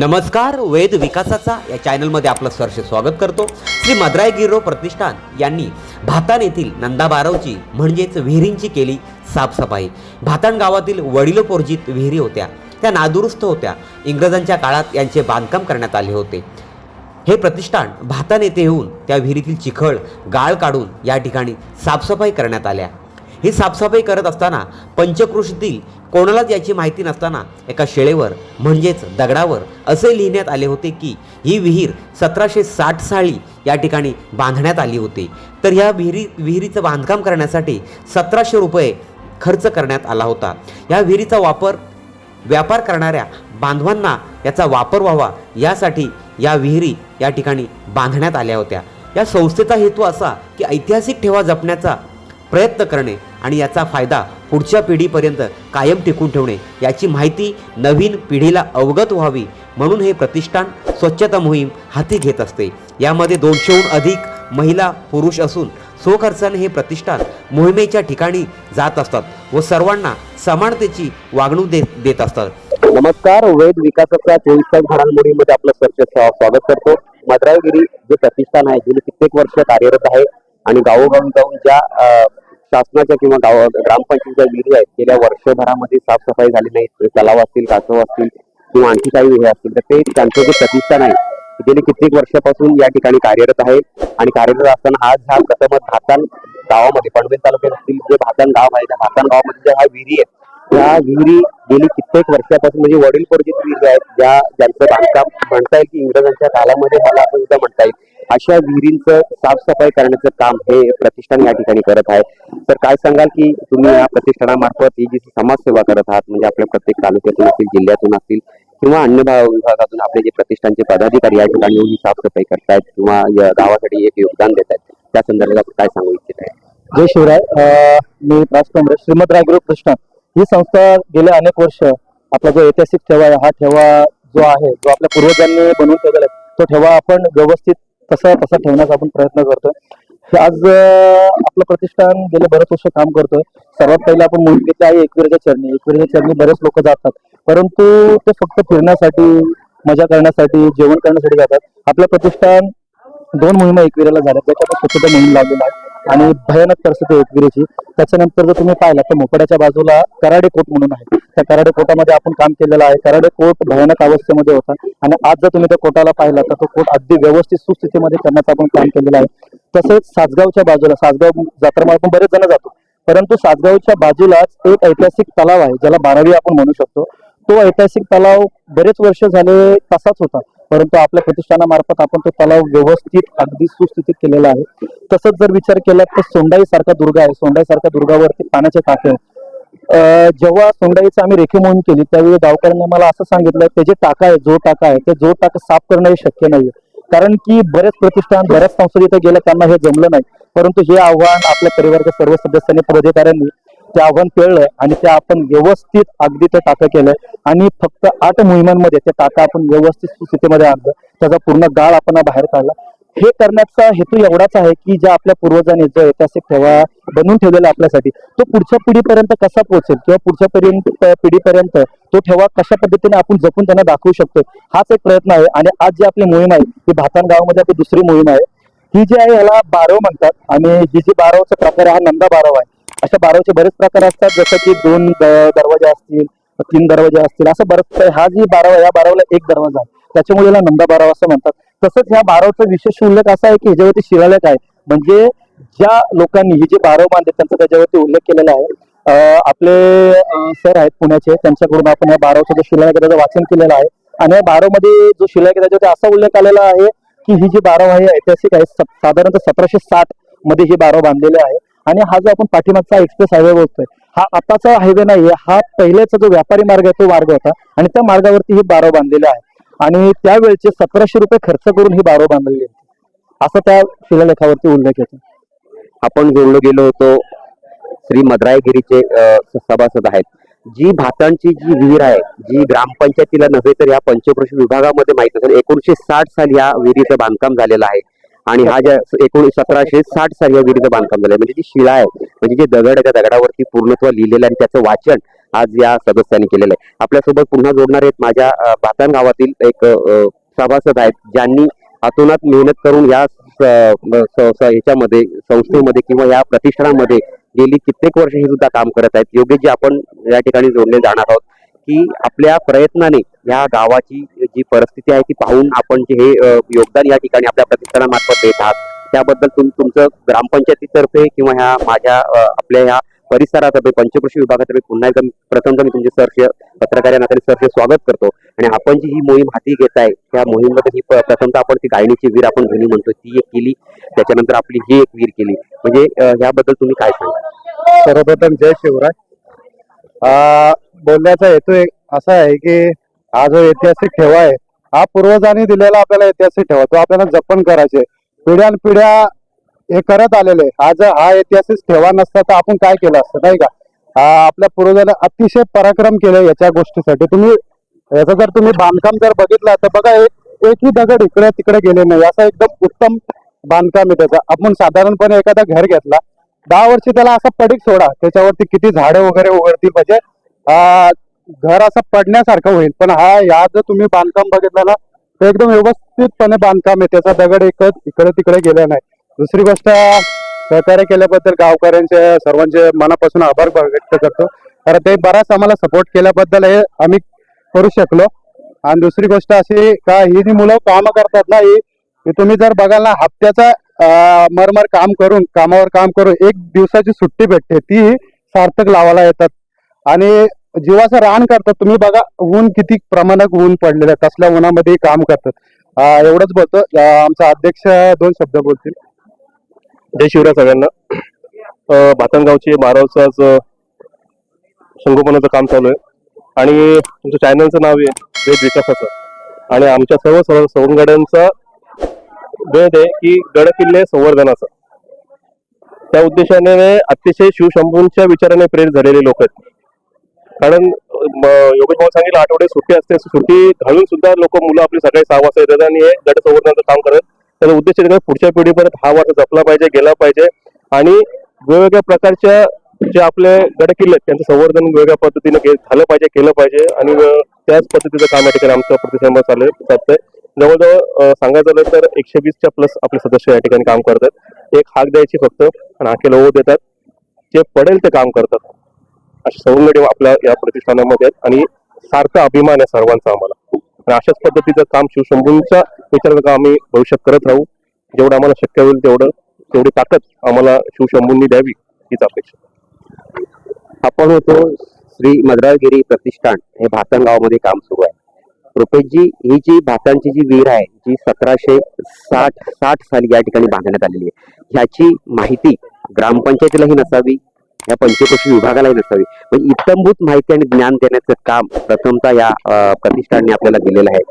नमस्कार वेद विकासाचा या चॅनलमध्ये आपलं सहर्ष स्वागत करतो. श्री मद्राई गिरो प्रतिष्ठान यांनी भातान येथील नंदा बारवची म्हणजेच विहिरींची केली साफसफाई. भातान गावातील वडिलोपोर्जित विहिरी होत्या. त्या नादुरुस्त होत्या. इंग्रजांच्या काळात यांचे बांधकाम करण्यात आले होते. हे प्रतिष्ठान भातान येथे येऊन त्या विहिरीतील चिखळ गाळ काढून या ठिकाणी साफसफाई करण्यात आल्या. ही साफसफाई करत असताना पंचकृषीतील कोणालाच याची माहिती नसताना एका शेळेवर म्हणजेच दगडावर असे लिहिण्यात आले होते की ही विहीर सतराशे साठ साली या ठिकाणी बांधण्यात आली होती. तर ह्या विहिरी विहिरीचं बांधकाम करण्यासाठी सतराशे रुपये खर्च करण्यात आला होता. या विहिरीचा वापर व्यापार करणाऱ्या बांधवांना याचा वापर व्हावा यासाठी या विहिरी या ठिकाणी बांधण्यात आल्या होत्या. या संस्थेचा हेतू असा की ऐतिहासिक ठेवा जपण्याचा प्रयत्न करणे आणि याचा फायदा पुढच्या पिढीपर्यंत कायम टिकून ठेवणे याची माहिती नवीन पिढीला अवगत व्हावी म्हणून हे प्रतिष्ठान स्वच्छता मोहीम हाती घेत असते. यामध्ये दोनशेहून अधिक महिला पुरुष असून स्वखर्चाने हे प्रतिष्ठान मोहिमेच्या ठिकाणी जात असतात व सर्वांना समानतेची वागणूक देत देत असतात. नमस्कार वेद विकासाच्या चोवीस तास घडामोडीमध्ये आपलं सरचे स्वागत करतो. मद्रावगिरी जे प्रतिष्ठान आहे गेली कित्येक वर्ष कार्यरत आहे आणि गावोगावी जाऊन ज्या शासनाच्या किंवा गाव ग्रामपंचायतीच्या विहिरी आहेत. गेल्या वर्षभरामध्ये साफसफाई झाली नाही. ते तलाव असतील कासव असतील किंवा आणखी काही विहिरी असतील तर ते त्यांचं जे प्रतिष्ठान आहे गेली कित्येक वर्षापासून या ठिकाणी कार्यरत आहे. आणि कार्यरत असताना आज हा प्रथमच भातान गावामध्ये पनवेल तालुक्यातील जे भातान गाव आहे त्या भातान गावामध्ये ज्या ह्या विहिरी आहेत त्या विहिरी गेली कित्येक वर्षापासून म्हणजे वडील विहिरी आहेत ज्या ज्यांचं बांधकाम म्हणता येईल की इंग्रजांच्या काळामध्ये मला असं सुद्धा म्हणता येईल. अशा विहिरींचं साफसफाई करण्याचं काम हे प्रतिष्ठान या ठिकाणी करत आहे. तर काय सांगाल की तुम्ही या प्रतिष्ठानामार्फत ही जी समाजसेवा करत आहात म्हणजे आपल्या प्रत्येक तालुक्यातून असतील जिल्ह्यातून असतील किंवा अन्य विभागातून आपले जे प्रतिष्ठानचे पदाधिकारी या ठिकाणी येऊन ही साफसफाई करतायत किंवा या गावासाठी एक योगदान देत आहेत त्या संदर्भात आपण काय सांगू इच्छित आहे? जय शिवराय. अं, मी राजकुमार श्रीमद रायगुरु कृष्ण ही संस्था गेल्या अनेक वर्ष आपला जो ऐतिहासिक ठेवा आहे हा ठेवा जो आहे जो आपल्या पूर्वजांनी बनवून ठेवलेला आहे तो ठेवा आपण व्यवस्थित तसा तसा ठेवण्याचा आपण प्रयत्न करतोय. आज आपलं प्रतिष्ठान गेले बरेच वर्ष काम करतोय. सर्वात पहिले आपण मोहीम घेतली आहे एकविरेच्या चरणी. एकविरेच्या चरणी बरेच लोक जातात. परंतु ते फक्त फिरण्यासाठी मजा करण्यासाठी जेवण करण्यासाठी जातात. आपलं प्रतिष्ठान दोन मोहिमा एकविरेला झाल्या. त्याच्यामध्ये स्वच्छता मोहीम लागलेला आहे. आणि भयानक परिस्थिती एकविरेची. त्याच्यानंतर जर तुम्ही पाहिला तर मोकड्याच्या बाजूला कराडे कोट म्हणून आहे. त्या कराडे कोटामध्ये आपण काम केलेलं आहे. कराडे कोट भयानक अवस्थेमध्ये होता. आणि आज जर तुम्ही त्या कोटाला पाहिला तर तो कोट अगदी व्यवस्थित सुस्थितीमध्ये करण्याचं आपण काम केलेलं आहे. तसेच सासगावच्या बाजूला सासगाव जत्रा आपण बरेच जण जातो. परंतु सासगावच्या बाजूलाच एक ऐतिहासिक तलाव आहे ज्याला बारावी आपण म्हणू शकतो. तो ऐतिहासिक तलाव बरेच वर्ष झाले तसाच होता. परंतु आपल्या प्रतिष्ठानामार्फत आपण तो तलाव व्यवस्थित अगदी सुस्थितीत केलेला आहे. तसंच जर विचार केला तर सोंडाई सारखा दुर्ग आहे. सोंडाई सारख्या दुर्गावरती पाण्याचे टाके आहेत. जेव्हा सोंडाईचं आम्ही रेखी मोहीम केली त्यावेळी गावकऱ्यांनी मला असं सांगितलं ते जे टाका आहे जो टाका आहे ते जो टाका साफ करणं हे शक्य नाहीये. कारण की बरेच प्रतिष्ठान बऱ्याच संस्था इथे गेल्या त्यांना हे जमलं नाही. परंतु हे आव्हान आपल्या परिवाराच्या सर्व सदस्यांनी पदाधिकाऱ्यांनी ते आव्हान पेळलंय आणि ते आपण व्यवस्थित अगदी ते टाकं केलंय आणि फक्त आठ मोहिमांमध्ये ते टाका आपण व्यवस्थित स्थितीमध्ये आणलं. त्याचा पूर्ण गाळ आपण बाहेर काढला. हे करण्याचा हेतू एवढाच आहे की ज्या आपल्या पूर्वजांनी जो ऐतिहासिक ठेवा बनवून ठेवलेला आपल्यासाठी तो पुढच्या पिढीपर्यंत कसा पोहोचेल किंवा पुढच्या पिढीपर्यंत तो ठेवा कशा पद्धतीने आपण जपून त्यांना दाखवू शकतो हाच एक प्रयत्न आहे. आणि आज जी आपली मोहीम आहे ती भातान गावामध्ये आपली दुसरी मोहीम आहे. ही जी आहे याला बारव म्हणतात. आणि ही जी बारवचा प्रकार आहे हा नंदा बारव आहे. अशा बारवचे बरेच प्रकार असतात जसं की दोन द- दरवाजे असतील तीन दरवाजे असतील असं बरंच हा जी बारावा आहे, या बारावाला एक दरवाजा आहे. त्याच्यामुळे याला नंदा बारावा असं म्हणतात. तसंच ह्या बारावचा विशेष उल्लेख असा आहे की ह्याच्यावरती शिलालेख आहे. म्हणजे ज्या लोकांनी ही जी बारव मानले त्यांचा त्याच्यावरती उल्लेख केलेला आहे. आपले सर आहेत पुण्याचे त्यांच्याकडून आपण या बारावचा जो शिलालेख त्याचं वाचन केलेलं आहे. आणि या बारावमध्ये जो शिलालेख त्याच्यावरती असा उल्लेख आलेला आहे की ही जी बाराव आहे ऐतिहासिक आहे स- साधारणतः सतराशे साठमध्ये ही बाराव बांधलेली आहे. आणि हा जो आपण पाठीमागचा एक्सप्रेस हायवे बोलतोय हा आताचा हायवे नाहीये हा पहिल्याचा जो व्यापारी मार्ग आहे तो मार्ग होता आणि त्या मार्गावरती ही बारव बांधलेली आहे. आणि त्यावेळचे सतराशे रुपये खर्च करून ही बारव बांधलेली होती. असं त्या शिलालेखावरती उल्लेख येतो. आपण जोडलो गेलो होतो श्री मद्रायगिरीचे सभासद आहेत. जी भातांची जी विहीर आहे जी ग्रामपंचायतीला नव्हे तर या पंचकृषी विभागामध्ये माहीत असेल एकोणीशे साठ साली या विहिरीचं बांधकाम झालेलं आहे. आणि हा ज्या एकोणीस सतराशे साठ साली या विहिरीचं बांधकाम झालं म्हणजे जी शिळा आहे म्हणजे जे दगड आहे त्या दगडावरती पूर्णत्व लिहिलेलं आणि त्याचं वाचन आज या सदस्यांनी केलेलं आहे. आपल्यासोबत पुन्हा जोडणार आहेत माझ्या भातान गावातील एक सभासद आहेत ज्यांनी अतोनात मेहनत करून या स- स- ह्याच्यामध्ये संस्थेमध्ये किंवा या प्रतिष्ठानामध्ये गेली कित्येक वर्ष हे सुद्धा काम करत आहेत. योग्य आपण या ठिकाणी जोडले जाणार आहोत. की आपल्या प्रयत्नाने या गावाची जी परिस्थिती आहे ती पाहून आपण जे हे योगदान या ठिकाणी आपल्या प्रतिष्ठानामार्फत देत आहात. त्याबद्दल तुम तुमचं ग्रामपंचायतीतर्फे किंवा ह्या माझ्या आपल्या ह्या परिसरातर्फे पंचकृषी विभागातर्फे पुन्हा एकदा मी- मी तुमचे सरचे पत्रकार या नात्याने सरचे स्वागत करतो. आणि आपण जी ही मोहीम हाती घेत आहे त्या मोहीममध्ये ही प्रथमतः आपण ती गायनीची वीर आपण जुनी म्हणतो ती एक केली. त्याच्यानंतर आपली ही एक वीर केली. म्हणजे ह्याबद्दल तुम्ही काय सांगा सर्वप्रथम जय शिवराय. बोलण्याचा हेतू एक असा आहे की हा जो ऐतिहासिक ठेवा आहे हा पूर्वजांनी दिलेला आपल्याला ऐतिहासिक ठेवा तो आपल्याला जपन करायचे पिढ्यानपिढ्या हे करत आलेले आज हा ऐतिहासिक ठेवा नसता तर आपण काय केलं असतं नाही का? हा आपल्या पूर्वजांना अतिशय पराक्रम केले याच्या गोष्टीसाठी. तुम्ही याचं जर तुम्ही बांधकाम जर बघितलं तर बघा एक एकही दगड इकडे तिकडे गेले नाही. असं एकदम उत्तम बांधकाम आहे त्याचं. आपण साधारणपणे एखादा घर घेतला दहा वर्षी त्याला असा पडीक सोडा त्याच्यावरती किती झाडं वगैरे उघडतील म्हणजे घर असं पडण्यासारखं होईल. पण हा या जर तुम्ही बांधकाम बघितलं ना तर एकदम व्यवस्थितपणे बांधकाम आहे. त्याचा दगड एकच इकडे तिकडे गेला नाही. दुसरी गोष्ट सहकार्य केल्याबद्दल गावकऱ्यांचे सर्वांचे मनापासून आभार व्यक्त करतो. कारण ते बराच आम्हाला सपोर्ट केल्याबद्दल हे आम्ही करू शकलो. आणि दुसरी गोष्ट अशी का ही जी मुलं कामं करतात ना ही तुम्ही जर बघाल ना हप्त्याचा मरमर काम करून कामावर काम करून एक दिवसाची सुट्टी भेटते. ती सार्थक लावायला येतात. आणि जीवाचं रान करतात. तुम्ही बघा ऊन किती प्रमाणात ऊन पडलेलं आहे. तसल्या उन्हामध्ये काम करतात. एवढंच बोलतो. आमचा अध्यक्ष दोन शब्द बोलतील. जय शिवराय सगळ्यांना. भातनगावचे बारावचं संगोपनाचं काम चालू आहे. आणि तुमचं चॅनलचं नाव आहे वेद विकासाचं. आणि आमच्या सर्व सर्व सवंगड्यांचा वेद आहे की गड किल्ले संवर्धनाचा. त्या उद्देशाने अतिशय शिवशंभूंच्या विचाराने प्रेरित झालेले लोक आहेत. कारण म, योगेश भाऊ सांगितलं आठवडे सुट्टी असते सुट्टी घालून सुद्धा लोक मुलं आपली सकाळी सहा वाजता येतात आणि हे गट संवर्धनाचं काम करत त्याचा उद्देश पुढच्या पिढीपर्यंत हा वारसा जपला पाहिजे गेला पाहिजे आणि वेगवेगळ्या प्रकारच्या जे आपले गड किल्ले आहेत त्यांचं संवर्धन वेगळ्या पद्धतीने झालं पाहिजे केलं पाहिजे आणि त्याच पद्धतीचं काम या ठिकाणी आमचं प्रतिष्ठान चालू चालतंय. जवळजवळ सांगायचं झालं तर एकशे वीसच्या प्लस आपले सदस्य या ठिकाणी काम करतात. एक हाक द्यायची फक्त आणि हाकेला ओ देतात. जे पडेल ते काम करतात. अशी सवंगडी आपल्या या प्रतिष्ठानामध्ये आहेत आणि सारखा अभिमान आहे सर्वांचा आम्हाला. आणि अशाच पद्धतीचं काम शिवशंभूंच्या विचार आम्ही भविष्यात करत राहू? जेवढं आम्हाला शक्य होईल तेवढं तेवढी ताकद आम्हाला शिवशंभूंनी द्यावी हीच अपेक्षा. आपण होतो श्री मद्रागिरी प्रतिष्ठान हे भातन गावामध्ये काम सुरू आहे. रुपेशजी ही जी भातांची जी विहीर आहे जी सतराशे साठ साठ साली या ठिकाणी बांधण्यात आलेली आहे ह्याची माहिती ग्रामपंचायतीलाही नसावी या पंचकोशी विभागालाही नसावी. म्हणजे इत्तमभूत माहिती आणि ज्ञान देण्याचं काम प्रथमतः या प्रतिष्ठानने आपल्याला दिलेलं आहे.